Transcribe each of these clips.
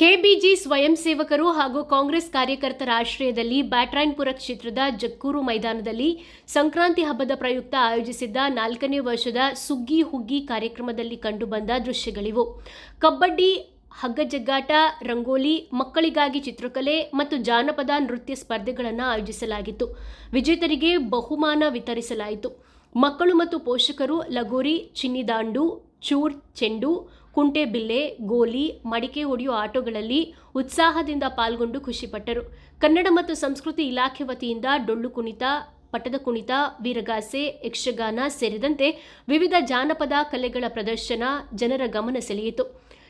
ಸ್ವಾಮೀಜಿ ಸ್ವಯಂ ಸೇವಕರು ಹಾಗೂ ಕಾಂಗ್ರೆಸ್ ಕಾರ್ಯಕರ್ತರ ಆಶ್ರಯದಲ್ಲಿ ಬ್ಯಾಟ್ರಾಯನ್ಪುರ ಕ್ಷೇತ್ರದ ಜಕ್ಕೂರು ಮೈದಾನದಲ್ಲಿ ಸಂಕ್ರಾಂತಿ ಹಬ್ಬದ ಪ್ರಯುಕ್ತ ಆಯೋಜಿಸಿದ್ದ ನಾಲ್ಕನೇ ವರ್ಷದ ಸುಗ್ಗಿ ಹುಗ್ಗಿ ಕಾರ್ಯಕ್ರಮದಲ್ಲಿ ಕಂಡುಬಂದ ದೃಶ್ಯಗಳಿವು. ಕಬಡ್ಡಿ ಹಗ್ಗಜಗ್ಗಾಟ, ರಂಗೋಲಿ, ಮಕ್ಕಳಿಗಾಗಿ ಚಿತ್ರಕಲೆ ಮತ್ತು ಜಾನಪದ ನೃತ್ಯ ಸ್ಪರ್ಧೆಗಳನ್ನು ಆಯೋಜಿಸಲಾಗಿತ್ತು. ವಿಜೇತರಿಗೆ ಬಹುಮಾನ ವಿತರಿಸಲಾಯಿತು. ಮಕ್ಕಳು ಮತ್ತು ಪೋಷಕರು ಲಗೋರಿ, ಚಿನ್ನಿದಾಂಡು, ಚೂರ್, ಚೆಂಡು ಕುಂಟೆಬಿಲ್ಲೆ ಗೋಲಿ, ಮಡಿಕೆ ಹೊಡೆಯುವ ಆಟೋಗಳಲ್ಲಿ ಉತ್ಸಾಹದಿಂದ ಪಾಲ್ಗೊಂಡು ಖುಷಿಪಟ್ಟರು. ಕನ್ನಡ ಮತ್ತು ಸಂಸ್ಕೃತಿ ಇಲಾಖೆ ವತಿಯಿಂದ ಡೊಳ್ಳು ಕುಣಿತ ಪಟ್ಟದ ಕುಣಿತ, ವೀರಗಾಸೆ, ಯಕ್ಷಗಾನ ಸೇರಿದಂತೆ ವಿವಿಧ ಜಾನಪದ ಕಲೆಗಳ ಪ್ರದರ್ಶನ ಜನರ ಗಮನ ಸೆಳೆಯಿತು.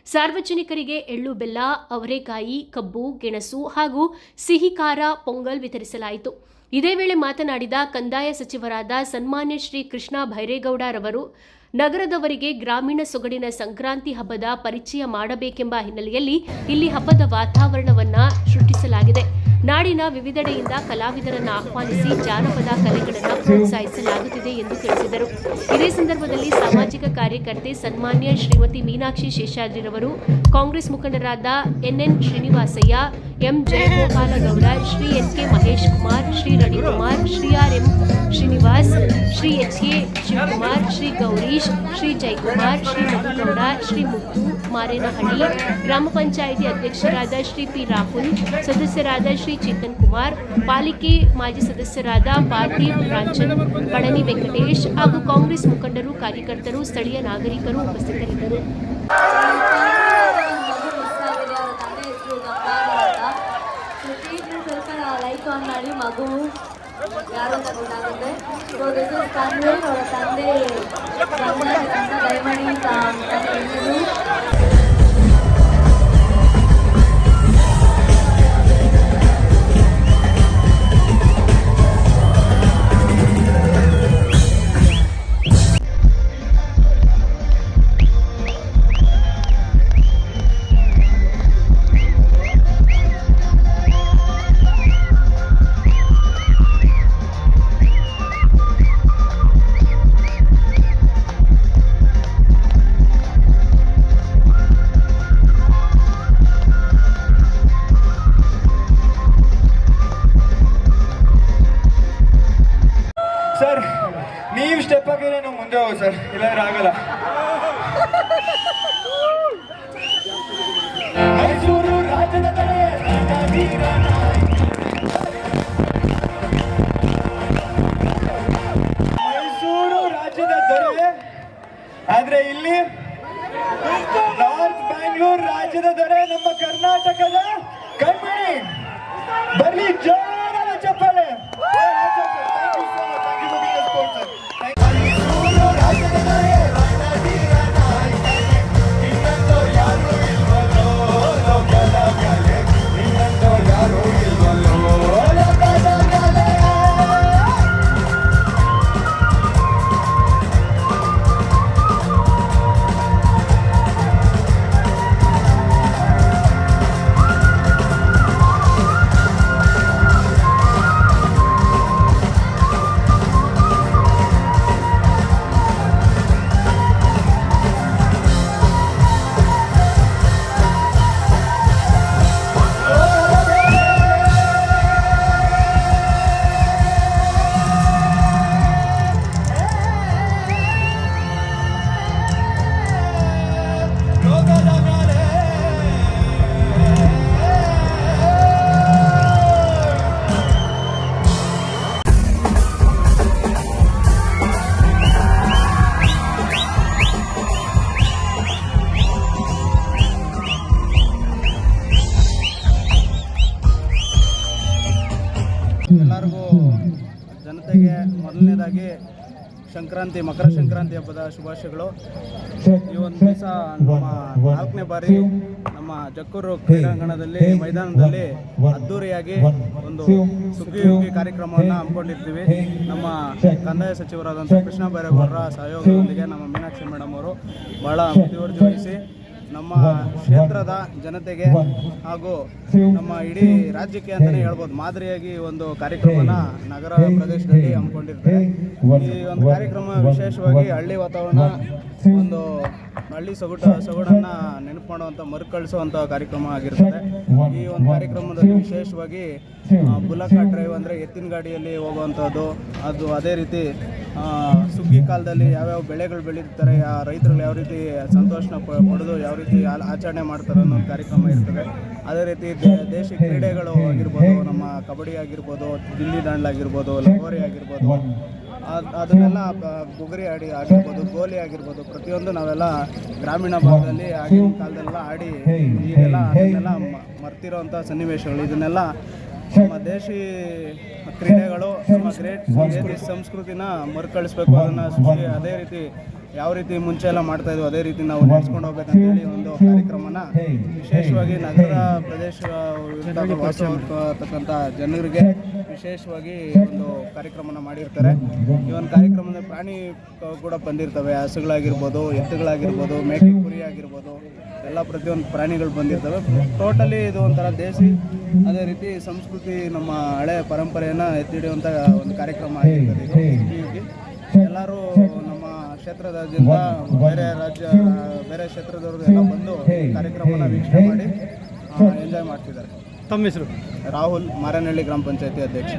ಸಾರ್ವಜನಿಕರಿಗೆ ಎಳ್ಳು, ಬೆಲ್ಲ, ಅವರೆಕಾಯಿ, ಕಬ್ಬು, ಗೆಣಸು ಹಾಗೂ ಸಿಹಿ ಖಾರ, ಪೊಂಗಲ್ ವಿತರಿಸಲಾಯಿತು. ಇದೇ ವೇಳೆ ಮಾತನಾಡಿದ ಕಂದಾಯ ಸಚಿವರಾದ ಸನ್ಮಾನ್ಯ ಶ್ರೀ ಕೃಷ್ಣ ಭೈರೇಗೌಡರವರು ನಗರದವರಿಗೆ ಗ್ರಾಮೀಣ ಸೊಗಡಿನ ಸಂಕ್ರಾಂತಿ ಹಬ್ಬದ ಪರಿಚಯ ಮಾಡಬೇಕೆಂಬ ಹಿನ್ನೆಲೆಯಲ್ಲಿ ಇಲ್ಲಿ ಹಬ್ಬದ ವಾತಾವರಣವನ್ನ ಸೃಷ್ಟಿಸಲಾಗಿದೆ. ನಾಡಿನ ವಿವಿಧೆಡೆಯಿಂದ ಕಲಾವಿದರನ್ನು ಆಹ್ವಾನಿಸಿ ಜಾನಪದ ಕಲೆಗಳನ್ನು ಪ್ರೋತ್ಸಾಹಿಸಲಾಗುತ್ತಿದೆ ಎಂದು ತಿಳಿಸಿದರು. ಇದೇ ಸಂದರ್ಭದಲ್ಲಿ ಸಾಮಾಜಿಕ ಕಾರ್ಯಕರ್ತೆ ಸನ್ಮಾನ್ಯ ಶ್ರೀಮತಿ ಮೀನಾಕ್ಷಿ ಶೇಷಾದ್ರಿರವರು, ಕಾಂಗ್ರೆಸ್ ಮುಖಂಡರಾದ NN Srinivasaiah, M Jayagopalagowda, Shri N K Mahesh Kumar, Shri Ranikumar Shri R M Srinivas, Shri H A Shivakumar Shri Gowrish Shri Jayakumar Shri Madhugowda Shri Muttu Marenahalli ಗ್ರಾಮ ಪಂಚಾಯಿತಿ ಅಧ್ಯಕ್ಷರಾದ ಶ್ರೀ ಪಿ ರಾಹುಲ್ ಸದಸ್ಯರಾದ ಶ್ರೀ ಚೇತನ್ ಕುಮಾರ್ ಪಾಲಿಕೆ ಮಾಜಿ ಸದಸ್ಯರಾದ ಪಾರ್ಥಿವ್ ರಾಂಚನ್ ಪಳನಿ ವೆಂಕಟೇಶ್ ಹಾಗೂ ಕಾಂಗ್ರೆಸ್ ಮುಖಂಡರು ಕಾರ್ಯಕರ್ತರು ಸ್ಥಳೀಯ ನಾಗರಿಕರು ಉಪಸ್ಥಿತರಿದ್ದರು ಮಗು ಯಾರು ಅಂತ ಗೊತ್ತಾಗುತ್ತೆ ಸೊ ದಿಸ್ ಇಸ್ ತನ್ವೀರ್ ಅವರ ತಂದೆ ರಂಗನಾಥ್ ನೀವು ಸ್ಟೆಪ್ ಹಾಕಿದ್ರೆ ನಾವು ಮುಂದೆ ಹೋಗಿ ಸರ್. ಇಲ್ಲಾಂದ್ರೆ ಆಗಲ್ಲ. ಮೈಸೂರು ರಾಜ್ಯದ ತಡೆ. ಮೈಸೂರು ರಾಜ್ಯದ ದೊರೆ. ಆದ್ರೆ ಇಲ್ಲಿ ನಾರ್ತ್ ಬ್ಯಾಂಗ್ಳೂರ್ ರಾಜ್ಯದ ದೊರೆ, ನಮ್ಮ ಕರ್ನಾಟಕದ ಕಣ್ಮಣಿ. ಬರ್ಲಿ ಜೋರಾದ ಎಲ್ಲರಿಗೂ ಜನತೆಗೆ ಮೊದಲನೇದಾಗಿ ಸಂಕ್ರಾಂತಿ, ಮಕರ ಸಂಕ್ರಾಂತಿ ಹಬ್ಬದ ಶುಭಾಶಯಗಳು. ಈ ಒಂದು ದಿವಸ ನಮ್ಮ ನಾಲ್ಕನೇ ಬಾರಿ ನಮ್ಮ ಜಕ್ಕೂರು ಕ್ರೀಡಾಂಗಣದಲ್ಲಿ ಮೈದಾನದಲ್ಲಿ ಅದ್ದೂರಿಯಾಗಿ ಒಂದು ಸುಗ್ಗಿ ಯೋಗಿ ಕಾರ್ಯಕ್ರಮವನ್ನು ಹಮ್ಮಿಕೊಂಡಿರ್ತೀವಿ. ನಮ್ಮ ಕಂದಾಯ ಸಚಿವರಾದಂಥ ಕೃಷ್ಣ ಬೈರೇಗೌಡರ ಸಹಯೋಗದೊಂದಿಗೆ ನಮ್ಮ ಮೀನಾಕ್ಷಿ ಮೇಡಮ್ ಅವರು ಬಹಳ ಮುತುವರ್ಜಿ ವಹಿಸಿ ನಮ್ಮ ಕ್ಷೇತ್ರದ ಜನತೆಗೆ ಹಾಗೂ ನಮ್ಮ ಇಡೀ ರಾಜ್ಯಕ್ಕೆ ಅಂತಲೇ ಹೇಳ್ಬೋದು. ಮಾದರಿಯಾಗಿ ಒಂದು ಕಾರ್ಯಕ್ರಮನ ನಗರ ಪ್ರದೇಶದಲ್ಲಿ ಹಮ್ಮಿಕೊಂಡಿರ್ತೇವೆ ಈ ಒಂದು ಕಾರ್ಯಕ್ರಮ ವಿಶೇಷವಾಗಿ ಹಳ್ಳಿ ವಾತಾವರಣ ಒಂದು ಹಳ್ಳಿ ಸೊಗಟ ಸೊಗಡನ್ನು ನೆನಪು ಮಾಡುವಂಥ ಮರುಕಳಿಸುವಂಥ ಕಾರ್ಯಕ್ರಮ ಆಗಿರ್ತದೆ. ಈ ಒಂದು ಕಾರ್ಯಕ್ರಮದಲ್ಲಿ ವಿಶೇಷವಾಗಿ ಬುಲಕ ಡ್ರೈವ್ ಅಂದರೆ ಎತ್ತಿನ ಗಾಡಿಯಲ್ಲಿ ಹೋಗುವಂಥದ್ದು ಅದು ಅದೇ ರೀತಿ ಸುಗ್ಗಿ ಕಾಲದಲ್ಲಿ ಯಾವ್ಯಾವ ಬೆಳೆಗಳು ಬೆಳೀತಾರೆ, ಆ ರೈತರುಗಳು ಯಾವ ರೀತಿ ಸಂತೋಷನ ಪಡೆದು ಯಾವ ರೀತಿ ಆಚರಣೆ ಮಾಡ್ತಾರೆ ಅನ್ನೋ ಕಾರ್ಯಕ್ರಮ ಇರ್ತದೆ. ಅದೇ ರೀತಿ ದೇಶಿ ಕ್ರೀಡೆಗಳು ಆಗಿರ್ಬೋದು, ನಮ್ಮ ಕಬಡ್ಡಿ ಆಗಿರ್ಬೋದು, ಗಿಲ್ಲಿ ದಾಂಡ್ಲ ಆಗಿರ್ಬೋದು, ಲಗೋರಿ ಆಗಿರ್ಬೋದು, ಅದ್- ಅದನ್ನೆಲ್ಲ ಬುಗುರಿ ಆಡಿ ಆಗಿರ್ಬೋದು, ಗೋಲಿ ಆಗಿರ್ಬೋದು, ಪ್ರತಿಯೊಂದು ನಾವೆಲ್ಲ ಗ್ರಾಮೀಣ ಭಾಗದಲ್ಲಿ ಆಗಿನ ಕಾಲದಲ್ಲೆಲ್ಲ ಆಡಿ ಈಗೆಲ್ಲ ಅದನ್ನೆಲ್ಲ ಮ- ಮರ್ತಿರೋಂಥ ಸನ್ನಿವೇಶಗಳು. ಇದನ್ನೆಲ್ಲ ನಮ್ಮ ದೇಶಿ ಕ್ರೀಡೆಗಳು ನಮ್ಮ ಗ್ರೇಟ್ ಸಂಸ್ಕೃತಿನ ಮರುಕಳಿಸ್ಬೇಕು ಅದನ್ನು ಅದೇ ರೀತಿ ಯಾವ ರೀತಿ ಮುಂಚೆ ಎಲ್ಲ ಮಾಡ್ತಾ ಇದ್ವು, ಅದೇ ರೀತಿ ನಾವು ನಡೆಸ್ಕೊಂಡು ಹೋಗ್ಬೇಕಂತೇಳಿ ಒಂದು ಕಾರ್ಯಕ್ರಮನ ವಿಶೇಷವಾಗಿ ನಗರ ಪ್ರದೇಶ ವಾಸವಾಗಿರ್ತಕ್ಕಂಥ ಜನರಿಗೆ ವಿಶೇಷವಾಗಿ ಒಂದು ಕಾರ್ಯಕ್ರಮನ ಮಾಡಿರ್ತಾರೆ. ಈ ಒಂದು ಕಾರ್ಯಕ್ರಮದ ಪ್ರಾಣಿ ಕೂಡ ಬಂದಿರ್ತವೆ. ಹಸುಗಳಾಗಿರ್ಬೋದು, ಎತ್ತುಗಳಾಗಿರ್ಬೋದು, ಮೇಕೆ ಕುರಿ ಆಗಿರ್ಬೋದು ಎಲ್ಲ ಪ್ರತಿಯೊಂದು ಪ್ರಾಣಿಗಳು ಬಂದಿರ್ತವೆ. ಟೋಟಲಿ ಇದು ಒಂಥರ ದೇಸಿ, ಅದೇ ರೀತಿ ಸಂಸ್ಕೃತಿ ನಮ್ಮ ಹಳೆ ಪರಂಪರೆಯನ್ನು ಎತ್ತಿ ಹಿಡಿಯುವಂಥ ಒಂದು ಕಾರ್ಯಕ್ರಮ ಆಗಿರ್ತದೆ ಇದು ಹೀಗಾಗಿ ಎಲ್ಲರೂ ನಮ್ಮ ಕ್ಷೇತ್ರದಾದ್ಯಂತ ಬೇರೆ ರಾಜ್ಯ ಬೇರೆ ಕ್ಷೇತ್ರದವರು ಎಲ್ಲ ಬಂದು ಕಾರ್ಯಕ್ರಮವನ್ನು ಕಾರ್ಯಕ್ರಮನ ವೀಕ್ಷಣೆ ಮಾಡಿ ಎಂಜಾಯ್ ಮಾಡ್ತಿದ್ದಾರೆ. ತಮ್ಮ ಹೆಸರು? ರಾಹುಲ್ ಮಾರನಹಳ್ಳಿ ಗ್ರಾಮ ಪಂಚಾಯತಿ ಅಧ್ಯಕ್ಷ.